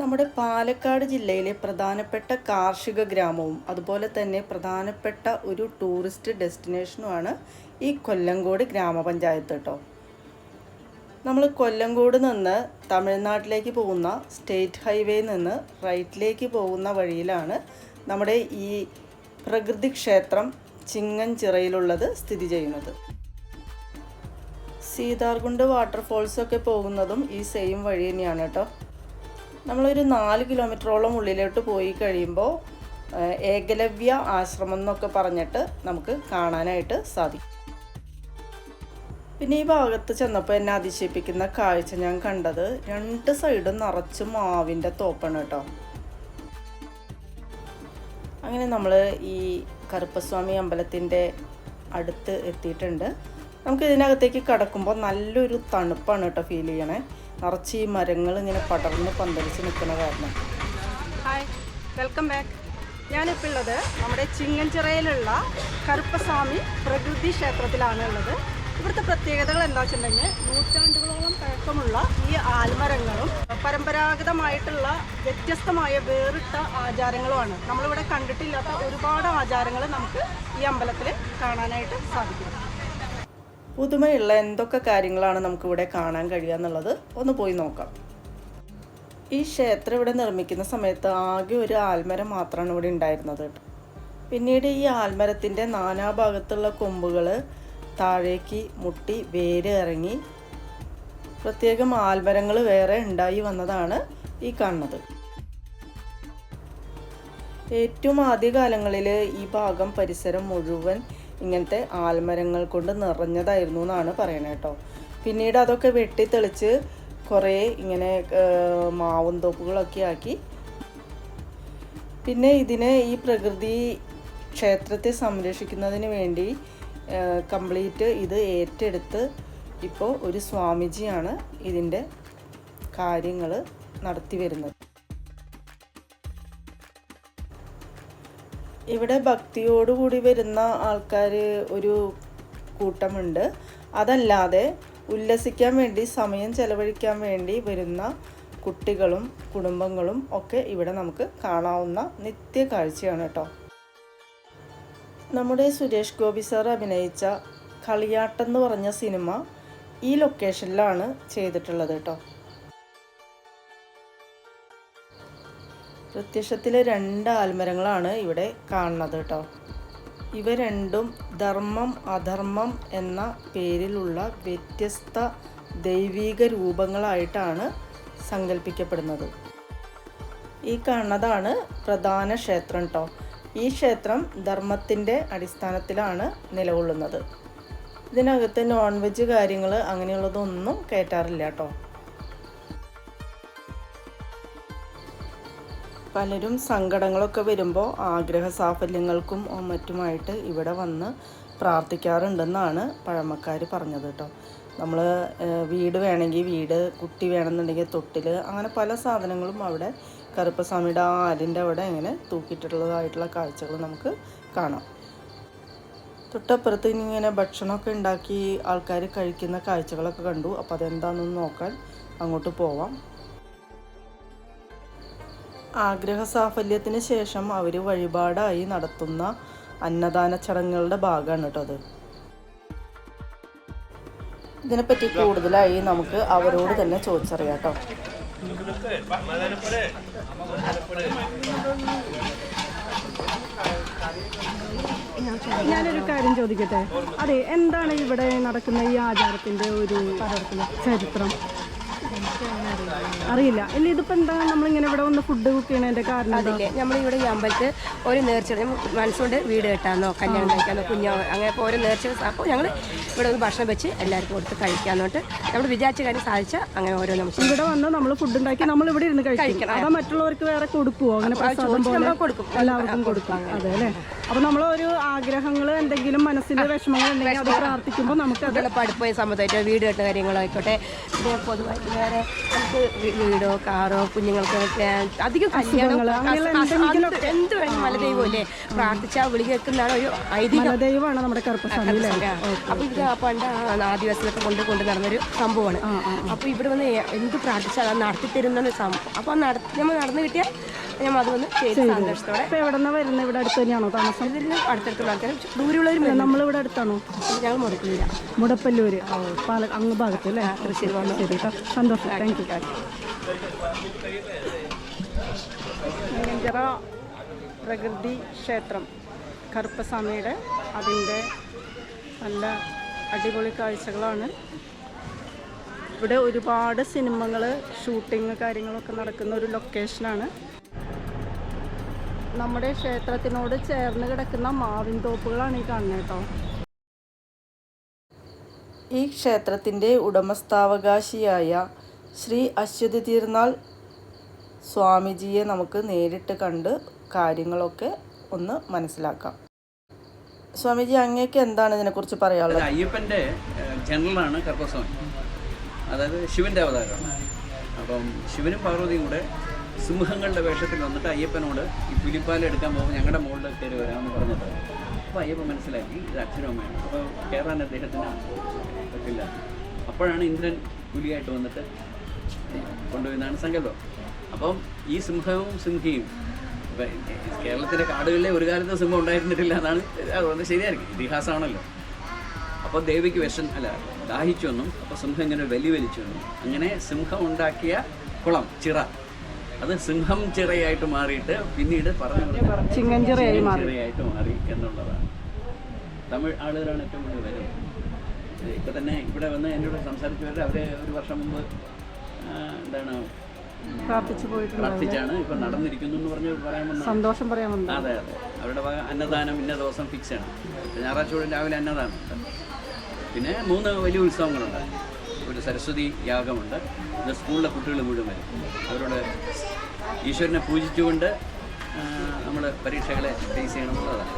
നമ്മുടെ പാലക്കാട് ജില്ലയിലെ പ്രധാനപ്പെട്ട കാർഷിക ഗ്രാമവും അതുപോലെ തന്നെ പ്രധാനപ്പെട്ട ഒരു ടൂറിസ്റ്റ് ഡെസ്റ്റിനേഷനുമാണ് ഈ കൊല്ലങ്കോട് ഗ്രാമപഞ്ചായത്ത് കേട്ടോ നമ്മൾ കൊല്ലങ്കോട് നിന്ന് തമിഴ്നാട്ടിലേക്ക് പോകുന്ന സ്റ്റേറ്റ് ഹൈവേയിൽ നിന്ന് റൈറ്റിലേക്ക് പോകുന്ന വഴിയിലാണ് നമ്മുടെ ഈ പ്രകൃതി ക്ഷേത്രം ചിങ്ങൻചിറയിലുള്ളത് സ്ഥിതി ചെയ്യുന്നത്. സീതാർകുണ്ട് വാട്ടർഫോൾസൊക്കെ പോകുന്നതും ഈ സെയിം വഴി തന്നെയാണ് കേട്ടോ നമ്മളൊരു നാല് കിലോമീറ്ററോളം ഉള്ളിലോട്ട് പോയി കഴിയുമ്പോൾ ഏകലവ്യ ആശ്രമം എന്നൊക്കെ പറഞ്ഞിട്ട് നമുക്ക് കാണാനായിട്ട് സാധിക്കും. പിന്നെ ഈ ഭാഗത്ത് ചെന്നപ്പോൾ എന്നെ അതിശയിപ്പിക്കുന്ന കാഴ്ച ഞാൻ കണ്ടത് രണ്ട് സൈഡും നിറച്ച് മാവിന്റെ തോപ്പാണ് കേട്ടോ. അങ്ങനെ നമ്മൾ ഈ കറുപ്പസ്വാമി അമ്പലത്തിന്റെ അടുത്ത് എത്തിയിട്ടുണ്ട്. നമുക്ക് ഇതിനകത്തേക്ക് കിടക്കുമ്പോൾ നല്ലൊരു തണുപ്പാണ് കേട്ടോ ഫീൽ ചെയ്യണേ. നിറച്ച് ഈ മരങ്ങൾ ഇങ്ങനെ പടർന്ന് പന്തലിച്ച് നിൽക്കുന്ന കാരണം. ഹായ് വെൽക്കം ബാക്ക് ഞാനിപ്പോൾ ഉള്ളത് നമ്മുടെ ചിങ്ങഞ്ചിറയിലുള്ള കറുപ്പസ്വാമി പ്രകൃതി ക്ഷേത്രത്തിലാണ് ഉള്ളത്. ഇവിടുത്തെ പ്രത്യേകതകൾ എന്താ വെച്ചിട്ടുണ്ടെങ്കിൽ നൂറ്റാണ്ടുകളോളം പഴക്കമുള്ള ഈ ആൽമരങ്ങളും പരമ്പരാഗതമായിട്ടുള്ള വ്യത്യസ്തമായ വേറിട്ട ആചാരങ്ങളുമാണ്. നമ്മളിവിടെ കണ്ടിട്ടില്ലാത്ത ഒരുപാട് ആചാരങ്ങൾ നമുക്ക് ഈ അമ്പലത്തിൽ കാണാനായിട്ട് സാധിക്കും. പുതുമയുള്ള എന്തൊക്കെ കാര്യങ്ങളാണ് നമുക്കിവിടെ കാണാൻ കഴിയുക എന്നുള്ളത് ഒന്ന് പോയി നോക്കാം. ഈ ക്ഷേത്രം ഇവിടെ നിർമ്മിക്കുന്ന സമയത്ത് ആകെ ഒരു ആൽമരം മാത്രമാണ് ഇവിടെ ഉണ്ടായിരുന്നത് പിന്നീട് ഈ ആൽമരത്തിന്റെ നാനാഭാഗത്തുള്ള കൊമ്പുകൾ താഴേക്ക് മുട്ടി വേര് ഇറങ്ങി പ്രത്യേകം ആൽമരങ്ങൾ വേറെ ഉണ്ടായി വന്നതാണ് ഈ കാണുന്നത്. ഏറ്റവും ആദ്യകാലങ്ങളിൽ ഈ ഭാഗം പരിസരം മുഴുവൻ ഇങ്ങനത്തെ ആൽമരങ്ങൾ കൊണ്ട് നിറഞ്ഞതായിരുന്നു എന്നാണ് പറയണത് കേട്ടോ. പിന്നീട് അതൊക്കെ വെട്ടിത്തെളിച്ച് കുറേ ഇങ്ങനെ മാവും തോപ്പുകളൊക്കെ ആക്കി. പിന്നെ ഇതിനെ ഈ പ്രകൃതി ക്ഷേത്രത്തെ സംരക്ഷിക്കുന്നതിന് വേണ്ടി കംപ്ലീറ്റ് ഇത് ഏറ്റെടുത്ത് ഇപ്പോൾ ഒരു സ്വാമിജിയാണ് ഇതിന്റെ കാര്യങ്ങൾ നടത്തി വരുന്നത്. ഇവിടെ ഭക്തിയോടുകൂടി വരുന്ന ആൾക്കാർ ഒരു കൂട്ടമുണ്ട്. അതല്ലാതെ ഉല്ലസിക്കാൻ വേണ്ടി സമയം ചെലവഴിക്കാൻ വേണ്ടി വരുന്ന കുട്ടികളും കുടുംബങ്ങളും ഒക്കെ ഇവിടെ നമുക്ക് കാണാവുന്ന നിത്യ കാഴ്ചയാണ് കേട്ടോ. നമ്മുടെ സുരേഷ് ഗോപി സാർ അഭിനയിച്ച കളിയാട്ടം എന്ന് പറഞ്ഞ സിനിമ ഈ ലൊക്കേഷനിലാണ് ചെയ്തിട്ടുള്ളത് കേട്ടോ. പ്രത്യക്ഷത്തിൽ രണ്ട് ആൽമരങ്ങളാണ് ഇവിടെ കാണുന്നത് കേട്ടോ. ഇവ രണ്ടും ധർമ്മം അധർമ്മം എന്ന പേരിലുള്ള വ്യത്യസ്ത ദൈവീക രൂപങ്ങളായിട്ടാണ് സങ്കല്പിക്കപ്പെടുന്നത് ഈ കാണുന്നതാണ് പ്രധാന ക്ഷേത്രം കേട്ടോ. ഈ ക്ഷേത്രം ധർമ്മത്തിന്റെ അടിസ്ഥാനത്തിലാണ് നിലകൊള്ളുന്നത്. ഇതിനകത്ത് നോൺ വെജ് കാര്യങ്ങൾ അങ്ങനെയുള്ളതൊന്നും കയറ്റാറില്ല കേട്ടോ. പലരും സങ്കടങ്ങളൊക്കെ വരുമ്പോൾ ആഗ്രഹ സാഫല്യങ്ങൾക്കും മറ്റുമായിട്ട് ഇവിടെ വന്ന് പ്രാർത്ഥിക്കാറുണ്ടെന്നാണ് പഴമക്കാർ പറഞ്ഞത് കേട്ടോ. നമ്മൾ വീട് വേണമെങ്കിൽ വീട് കുട്ടി വേണമെന്നുണ്ടെങ്കിൽ തൊട്ടിൽ അങ്ങനെ പല സാധനങ്ങളും അവിടെ കറുപ്പസ്വാമിയുടെ ആ ആലിന്റെ അവിടെ ഇങ്ങനെ തൂക്കിയിട്ടുള്ളതായിട്ടുള്ള കാഴ്ചകൾ നമുക്ക് കാണാം. തൊട്ടപ്പുറത്ത് ഇനി ഇങ്ങനെ ഭക്ഷണമൊക്കെ ഉണ്ടാക്കി ആൾക്കാർ കഴിക്കുന്ന കാഴ്ചകളൊക്കെ കണ്ടു. അപ്പോൾ അതെന്താണെന്ന് നോക്കാൻ അങ്ങോട്ട് പോവാം. ആഗ്രഹ സാഫല്യത്തിന് ശേഷം അവർ വഴിപാടായി നടത്തുന്ന അന്നദാന ചടങ്ങുകളുടെ ഭാഗമാണ് കേട്ടോ അത്. ഇതിനെപ്പറ്റി കൂടുതലായി നമുക്ക് അവരോട് തന്നെ ചോദിച്ചറിയാം കേട്ടോ. ഞാനൊരു കാര്യം ചോദിക്കട്ടെ? അതെ എന്താണ് ഇവിടെ നടക്കുന്ന ഈ ആചാരത്തിന്റെ ഒരു ചരിത്രം? അറിയില്ല. ഇല്ല ഇതിപ്പോ എന്താ നമ്മളിങ്ങനെ ഇവിടെ വന്ന് ഫുഡ് കുക്ക് ചെയ്യണതിന്റെ കാരണം? അതില്ലേ നമ്മളിവിടെ ഈ അമ്പലത്തിൽ ഒരു നേർച്ച മനസ്സുകൊണ്ട് വീട് കെട്ടാന്നോ കല്യാണം കഴിക്കാന്നോ കുഞ്ഞോ അങ്ങനെ ഇപ്പോൾ ഓരോ നേർച്ച അപ്പോൾ ഞങ്ങൾ ഇവിടെ ഒന്ന് ഭക്ഷണം വെച്ച് എല്ലാവർക്കും കൊടുത്ത് കഴിക്കാന്നോട്ട് നമ്മൾ വിചാരിച്ച കാര്യം സാധിച്ചാൽ അങ്ങനെ ഓരോ നമുക്ക് ഇവിടെ വന്ന് നമ്മൾ ഫുഡ് ഉണ്ടാക്കി നമ്മൾ ഇവിടെ ഇരുന്ന് കഴിക്കണം അതാ. മറ്റുള്ളവർക്ക് വേറെ കൊടുക്കുവോ? അങ്ങനെ പ്രസാദം പോലെ കൊടുക്കും. എല്ലാവർക്കും കൊടുക്കാം. അതെ അല്ലേ? അപ്പൊ നമ്മൾ ഒരു ആഗ്രഹങ്ങൾ എന്തെങ്കിലും മനസ്സിൽ വിഷമങ്ങൾ ഉണ്ടെങ്കിൽ അത് പ്രാർത്ഥിക്കുമ്പോൾ നമുക്ക് അത് പഠിപ്പോയ പഠിപ്പ് സംബന്ധമായിട്ട് വീട് കെട്ട കാര്യങ്ങളായിക്കോട്ടെ. പൊതുവായിട്ട് വേറെ നമുക്ക് വീടോ കാറോ കുഞ്ഞുങ്ങൾക്ക് അധികം കല്യാണം എന്ത് വേണം വേണം മലദൈവമല്ലേ പ്രാർത്ഥിച്ചാൽ വിളി കേൾക്കുന്നതാണ് ഒരു ഐതിഹ്യമാണ് നമ്മുടെ കറുപ്പസ്വാമി അല്ലേ അപ്പൊ ഇത് പണ്ട് ആദിവാസികളൊക്കെ കൊണ്ട് കൊണ്ട് നടന്നൊരു സംഭവമാണ്. അപ്പൊ ഇവിടെ വന്ന് എന്ത് പ്രാർത്ഥിച്ചാൽ നടത്തി തരുന്ന സംഭവം അപ്പൊ നടത്തി നമ്മൾ നടന്നു കിട്ടിയാൽ നമ്മൾ അത് വന്ന് ചെയ്ത് സന്തോഷത്തോടെ. ഇപ്പൊ എവിടെ നിന്നാ വരുന്നത്? ഇവിടെ അടുത്ത് തന്നെയാണോ താമസം? ഇതിൽ അടുത്തടുത്തുള്ള ആൾക്കാർ ദൂരെയുള്ളവരും നമ്മളിവിടെ അടുത്താണോ? ഞങ്ങൾ മുടക്കില്ല മുടപ്പല്ലൂര്. പാല അങ്ങ് ഭാഗത്ത് അല്ലേ? തൃശ്ശൂർ ശരി കേട്ടോ. സന്തോഷം. താങ്ക് യു നെഞ്ചിറ പ്രകൃതി ക്ഷേത്രം. കറുപ്പസ്വാമിയുടെ അതിന്റെ നല്ല അടിപൊളി കാഴ്ചകളാണ്. ഇവിടെ ഒരുപാട് സിനിമകൾ ഷൂട്ടിങ് കാര്യങ്ങളൊക്കെ നടക്കുന്ന ഒരു ലൊക്കേഷനാണ് നമ്മുടെ ക്ഷേത്രത്തിനോട് ചേർന്ന് കിടക്കുന്ന മാവിൻ തോപ്പുകളാണ് ഈ കാണുന്നത് കേട്ടോ. ഈ ക്ഷേത്രത്തിന്റെ ഉടമസ്ഥാവകാശിയായ ശ്രീ അശ്വതി തീർന്നാൾ സ്വാമിജിയെ നമുക്ക് നേരിട്ട് കണ്ട് കാര്യങ്ങളൊക്കെ ഒന്ന് മനസ്സിലാക്കാം. സ്വാമിജി അങ്ങേക്ക് എന്താണ് ഇതിനെക്കുറിച്ച് പറയാനുള്ളത്? അയ്യപ്പന്റെ ജനറലാണ് കർപ്പസ്വാമി അതായത് ശിവന്റെ അവതാരമാണ്. അപ്പം ശിവനും പാർവതിയും കൂടെ സിംഹങ്ങളുടെ വേഷത്തിൽ വന്നിട്ട് അയ്യപ്പനോട് ഈ പുലിപ്പാല എടുക്കാൻ പോകുമ്പോൾ ഞങ്ങളുടെ മുകളിൽ കയറി വരാമെന്ന് പറഞ്ഞിട്ട്. അപ്പോൾ അയ്യപ്പൻ മനസ്സിലാക്കി ഇത് അച്ഛനമ്മയാണ് അപ്പോൾ കയറാൻ അദ്ദേഹത്തിന് പറ്റില്ല. അപ്പോഴാണ് ഇന്ദ്രൻ പുലിയായിട്ട് വന്നിട്ട് കൊണ്ടുപോയെന്നാണ് സങ്കല്പം. അപ്പം ഈ സിംഹവും സിംഹിയും കേരളത്തിലെ കാടുകളിലെ ഒരു കാലത്ത് സിംഹം ഉണ്ടായിരുന്നിട്ടില്ല എന്നാണ് അതുകൊണ്ട് ശരിയായിരിക്കും. ഇതിഹാസമാണല്ലോ. അപ്പോൾ ദേവിക്ക് വിഷം അല്ല ദാഹിച്ചു വന്നു. അപ്പോൾ സിംഹം ഇങ്ങനെ വലി വലിച്ചു എന്നും അങ്ങനെ സിംഹം ഉണ്ടാക്കിയ കുളം ചിറ. അത് സിംഹം ചിറയായിട്ട് മാറിയിട്ട് പിന്നീട് പറഞ്ഞു ചിങ്ങഞ്ചിറയായി മാറി. ചിറയായിട്ട് മാറി എന്നുള്ളതാണ്. തമിഴ് ആളുകളാണ് ഏറ്റവും കൂടുതൽ വരുന്നത് ഇപ്പം തന്നെ ഇവിടെ വന്ന് എന്നോട് സംസാരിച്ചവർ അവരെ ഒരു വർഷം മുമ്പ് എന്താണ് പ്രാർത്ഥിച്ചു പോയിട്ടുണ്ട് പ്രാർത്ഥിച്ചാണ് ഇപ്പം നടന്നിരിക്കുന്നു എന്ന് പറഞ്ഞ് പറയാൻ വന്ന സന്തോഷം പറയാൻ വന്നു അതെ അതെ. അവരുടെ അന്നദാനം ഇന്ന ദിവസം ഫിക്സ് ആണ്. ഞായറാഴ്ച രാവിലെ അന്നദാനം പിന്നെ മൂന്ന് വലിയ ഉത്സവങ്ങളുണ്ട്. ഒരു സരസ്വതി യാഗമുണ്ട്. ഇത് സ്കൂളിലെ കുട്ടികൾ മുഴുവൻ വരും. അവരോട് ഈശ്വരനെ പൂജിച്ചുകൊണ്ട് നമ്മൾ പരീക്ഷകളെ ഫേസ് ചെയ്യണമെന്നുള്ളതാണ്.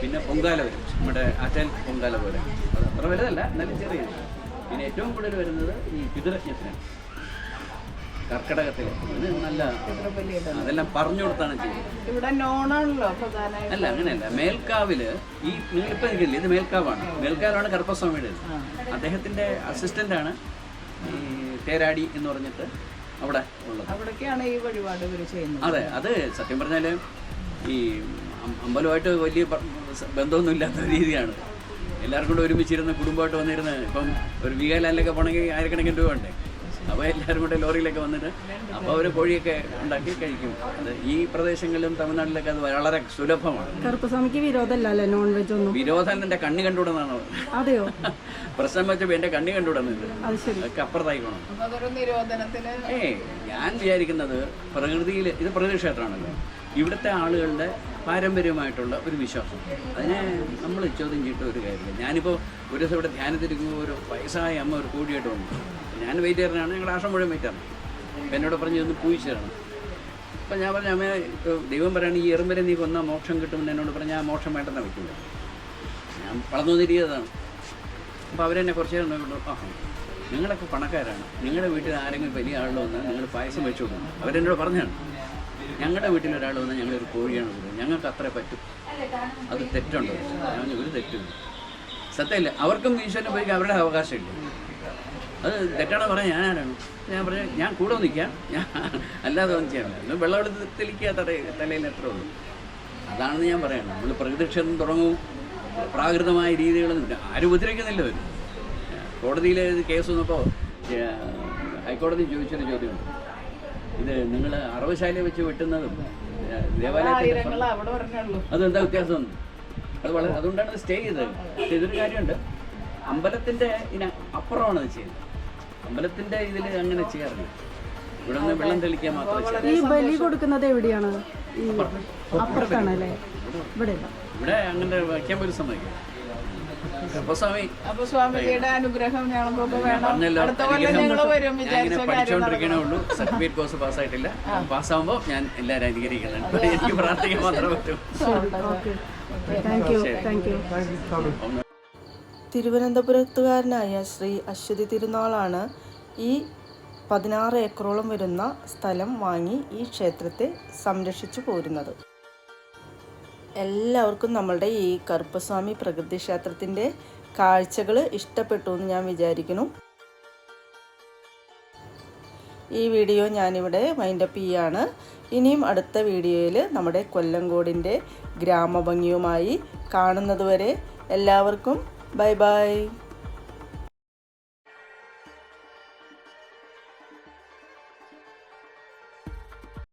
പിന്നെ പൊങ്കാല വരും. നമ്മുടെ അറ്റൽ പൊങ്കാല പോലെ. അത് അത്ര വലുതല്ല എന്നാലും ചെറിയ പിന്നെ ഏറ്റവും കൂടുതൽ വരുന്നത് ഈ പിതൃജ്ഞത്തിനാണ് കർക്കിടകത്തിൽ ഇത് നല്ല അതെല്ലാം പറഞ്ഞു കൊടുത്താണ് ചെയ്യുന്നത് ഇവിടെ നോണാണല്ലോ അല്ല അങ്ങനെയല്ല. മേൽക്കാവിൽ ഈ നിങ്ങളിപ്പോ നിൽക്കില്ലേ ഇത് മേൽക്കാവാണ്. മേൽക്കാവിലാണ് കറുപ്പസ്വാമിയുടെ അദ്ദേഹത്തിന്റെ അസിസ്റ്റന്റ് ആണ് ഈ തേരാടി എന്ന് പറഞ്ഞിട്ട് അവിടെ ഉള്ളത്. അവിടേക്കാണ് ഈ വഴിപാട് ചെയ്യുന്നത്. അതെ അത് സത്യം പറഞ്ഞാൽ ഈ അമ്പലമായിട്ട് വലിയ ബന്ധമൊന്നും ഇല്ലാത്ത രീതിയാണ്. എല്ലാവർക്കും കൂടെ ഒരുമിച്ചിരുന്ന് കുടുംബമായിട്ട് വന്നിരുന്ന് ഇപ്പം ഒരു വീഗാലാൻഡിലൊക്കെ പോകണമെങ്കിൽ ആയിരക്കണക്കിന് രൂപ ഉണ്ടേ അപ്പോൾ എല്ലാവരും കൂടെ ലോറിയിലൊക്കെ വന്നിട്ട് അപ്പോൾ അവർ കോഴിയൊക്കെ ഉണ്ടാക്കി കഴിക്കും. അത് ഈ പ്രദേശങ്ങളിലും തമിഴ്നാട്ടിലൊക്കെ അത് വളരെ സുലഭമാണ്. കറുപ്പസ്വാമിക്ക് വിരോധമല്ല നോൺ വെജ് ഒന്നും? വിരോധം എന്റെ കണ്ണി കണ്ടുവിടുന്നതാണോ അതെയോ? പ്രശ്നം വെച്ചപ്പോൾ എന്റെ കണ്ണി കണ്ടുവിടുന്നുണ്ട് അത് ശരി. അതൊക്കെ അപ്പുറത്തായിക്കോണം ഏ ഞാൻ വിചാരിക്കുന്നത് പ്രകൃതിയിൽ ഇത് പ്രകൃതി ക്ഷേത്രമാണല്ലോ. ഇവിടുത്തെ ആളുകളുടെ പാരമ്പര്യമായിട്ടുള്ള ഒരു വിശ്വാസം. അതിനെ നമ്മൾ ചോദ്യം ചെയ്തിട്ട് ഒരു കാര്യമില്ല. ഞാനിപ്പോൾ ഒരു ദിവസം ഇവിടെ ധ്യാനത്തിരിക്കുമ്പോൾ ഒരു വയസ്സായ അമ്മ ഒരു കോടിയായിട്ട് വന്നു. ഞാൻ വെയിറ്ററിനാണ് ഞങ്ങളുടെ ആശ്രം മുഴുവൻ വെയിറ്ററാണ് അപ്പം എന്നോട് പറഞ്ഞ് ഒന്ന് പൂയിച്ചു തരണം അപ്പം ഞാൻ പറഞ്ഞു ഇപ്പോൾ ദൈവം പറയുകയാണ് ഈ എറുമ്പരെ നീ കൊന്ന മോക്ഷം കിട്ടുമെന്ന് എന്നോട് പറഞ്ഞാൽ ആ മോക്ഷം വേണ്ടെന്ന് വയ്ക്കില്ല ഞാൻ വളർന്നു തിരിയതാണ് അപ്പോൾ അവരെന്നെ കുറച്ച് നേരം നോക്കിയിട്ട് ആ നിങ്ങളൊക്കെ പണക്കാരാണ്. നിങ്ങളുടെ വീട്ടിൽ ആരെങ്കിലും വലിയ ആളുകൾ വന്നാൽ നിങ്ങൾ പായസം വെച്ചു കൊടുക്കണം. അവരെന്നോട് പറഞ്ഞാണ് ഞങ്ങളുടെ വീട്ടിൽ ഒരാൾ വന്നാൽ ഞങ്ങളൊരു കോഴിയാണ് കൊടുക്കുന്നത് ഞങ്ങൾക്ക് അത്രേ പറ്റും. അത് തെറ്റുണ്ടോ? ഞാൻ ഒരു തെറ്റുമില്ല. സത്യമില്ല. അവർക്കും ഈശ്വരനെ പോയി അവരുടെ അവകാശമില്ല. അത് തെറ്റാണെന്ന് ഞാൻ ആരാണ്? ഞാൻ പറഞ്ഞു ഞാൻ കൂടെ നിൽക്കാം. ഞാൻ അല്ലാതെ ഒന്നും ചെയ്യണം വെള്ളമെടുത്ത് തെളിക്കുക തലയിൽ എത്ര ഉള്ളൂ. അതാണെന്ന് ഞാൻ പറയണം. നമ്മൾ പ്രകൃതിക്ഷേത്രം തുടങ്ങും. പ്രാകൃതമായ രീതികളൊന്നും. ആരും ഉപദ്രവിക്കുന്നില്ല അവർ കോടതിയിലെ കേസ് വന്നപ്പോൾ ഹൈക്കോടതി ചോദിച്ചൊരു ചോദ്യമുണ്ട്. ഇത് നിങ്ങൾ അറവശാല വെച്ച് വെട്ടുന്നതും ആയിരങ്ങൾ അതെന്താ വ്യത്യാസം? അത് വളരെ അതുകൊണ്ടാണ് അത് സ്റ്റേ ചെയ്തത്. പക്ഷേ ഇതൊരു കാര്യമുണ്ട്. അമ്പലത്തിന്റെ ഇന അപ്പുറമാണ് അത് ചെയ്യുന്നത്. അമ്പലത്തിന്റെ ഇതിൽ അങ്ങനെ ചെയ്യാറില്ല. ഇവിടെ നിന്ന് വെള്ളം തെളിക്കാൻ മാത്രമേ ചെയ്യൂ. ഈ ബലി കൊടുക്കുന്നത് എവിടെയാണ്? ഈ അപ്പുറത്താണ് അല്ലേ ഇവിടെ. ഇവിടെ അങ്ങനെ വയ്ക്കാൻ പോലും സമ്മതിക്കും അപ്പൊ സ്വാമി അപ്പൊ സ്വാമിജിയുടെ അനുഗ്രഹം ഞങ്ങൾക്കൊക്കെ വേണം. അടുത്ത കൊല്ലം അനുഗ്രഹം ഞങ്ങൾ വരും ഞാൻ വിചാരിച്ച ഇങ്ങനെ കാര്യം പഠിച്ചുകൊണ്ടിരിക്കണേ ഉള്ളൂ. സർട്ടിഫിക്കറ്റ് കോഴ്സ് പാസ്സായിട്ടില്ല. ഞാൻ എല്ലാവരും അനുകരിക്കുന്നുണ്ട് എനിക്ക് പ്രാർത്ഥിക്കാൻ മാത്രമേ പറ്റൂ. തിരുവനന്തപുരത്തുകാരനായ ശ്രീ അശ്വതി തിരുനാളാണ് ഈ പതിനാറ് ഏക്കറോളം വരുന്ന സ്ഥലം വാങ്ങി ഈ ക്ഷേത്രത്തെ സംരക്ഷിച്ചു പോരുന്നത്. എല്ലാവർക്കും നമ്മളുടെ ഈ കറുപ്പസ്വാമി പ്രകൃതി ക്ഷേത്രത്തിന്റെ കാഴ്ചകൾ ഇഷ്ടപ്പെട്ടു എന്ന് ഞാൻ വിചാരിക്കുന്നു. ഈ വീഡിയോ ഞാനിവിടെ മൈൻഡപ്പ് ചെയ്യാണ്. ഇനിയും അടുത്ത വീഡിയോയിൽ നമ്മുടെ കൊല്ലങ്കോടിന്റെ ഗ്രാമഭംഗിയുമായി കാണുന്നതുവരെ എല്ലാവർക്കും ബൈ ബൈ.